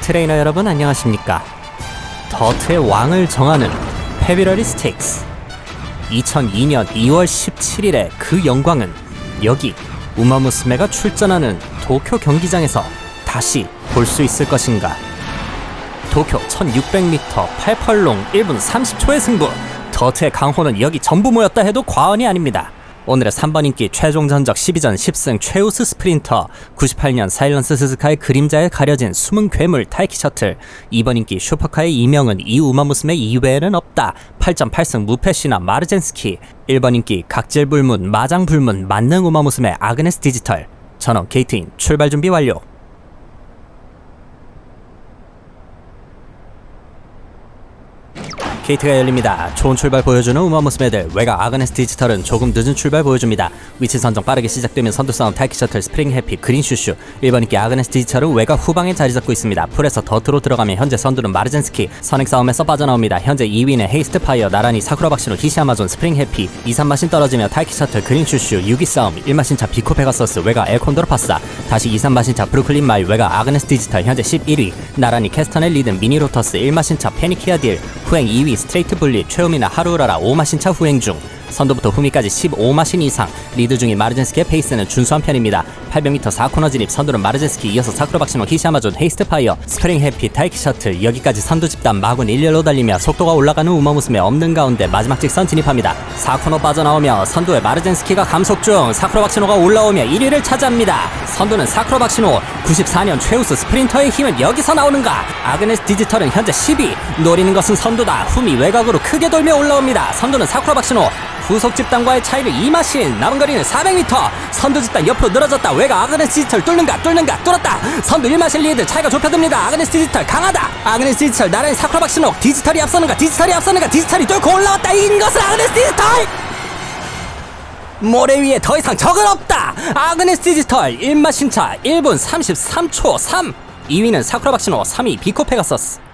트레이너 여러분 안녕하십니까? 더트의 왕을 정하는 페비러리 스테이크스 2002년 2월 17일에 그 영광은 여기 우마무스메가 출전하는 도쿄 경기장에서 다시 볼 수 있을 것인가? 도쿄 1600m 88롱 1분 30초의 승부. 더트의 강호는 여기 전부 모였다 해도 과언이 아닙니다 오늘의 3번 인기 최종 전적 12전 10승 최우수 스프린터 98년 사일런스 스즈카의 그림자에 가려진 숨은 괴물 타이키 셔틀 2번 인기 슈퍼카의 이명은 이 우마무스메 이외에는 없다. 8.8승 무패 시나 마르젠스키 1번 인기 각질불문 마장불문 만능 우마무스메 아그네스 디지털. 전원 게이트인 출발 준비 완료 게이트가 열립니다. 좋은 출발 보여주는 우마무스 메들 외곽 아그네스 디지털은 조금 늦은 출발 보여줍니다. 위치 선정 빠르게 시작되면 선두 싸움 타이키 셔틀 스프링 해피 그린 슈슈. 1번 인기 아그네스 디지털은 외곽 후방에 자리 잡고 있습니다. 풀에서 더트로 들어가면 현재 선두는 마르젠스키. 선행 싸움에서 빠져나옵니다. 현재 2위는 헤이스트 파이어 나란히 사쿠라 박시노 히시 아마존 스프링 해피. 2, 3마신 떨어지며 타이키 셔틀 그린 슈슈 6위 싸움. 1마신차 비코 페가서스 외곽 엘콘도로 파사. 다시 2, 3마신차 브루클린 마일 외곽 아그네스 디지털. 현재 11위. 나란히 캐스턴의 리든 미니 로터스. 1마신차 페니키아 딜. 후행 2위 스트레이트 분리 최우미나 하루라라 5마신차 후행 중 선두부터 후미까지 15마신 이상 리드 중인 마르젠스키의 페이스는 준수한 편입니다. 800m 4코너 진입 선두는 마르젠스키 이어서 사쿠라 박시노 히시아마존 헤이스트 파이어 스프링 해피 타이키 셔틀 여기까지 선두 집단 마군 일렬로 달리며 속도가 올라가는 우마무스메 없는 가운데 마지막 직선 진입합니다. 4코너 빠져나오며 선두에 마르젠스키가 감속 중 사쿠라 박시노가 올라오며 1위를 차지합니다. 선두는 사쿠라 박시노 94년 최우수 스프린터의 힘은 여기서 나오는가? 아그네스 디지털은 현재 10위 노리는 것은 선두다. 후미 외곽으로 크게 돌며 올라옵니다. 선두는 사쿠라 박시노 후속 집단과의 차이를 2마신 남은 거리는 400m 선두 집단 옆으로 늘어졌다. 외곽 아그네스 디지털 뚫는가 뚫는가 뚫었다. 선두 1마신 리드 차이가 좁혀듭니다. 아그네스 디지털 강하다. 아그네스 디지털 나란히 사쿠라 박시노 디지털이 앞서는가 디지털이 앞서는가 디지털이 뚫고 올라왔다. 이긴 것은 아그네스 디지털! 모래 위에 더 이상 적은 없다. 아그네스 디지털 1마 신차 1분 33초 3. 2위는 사쿠라 박시노, 3위 비코 페가서스.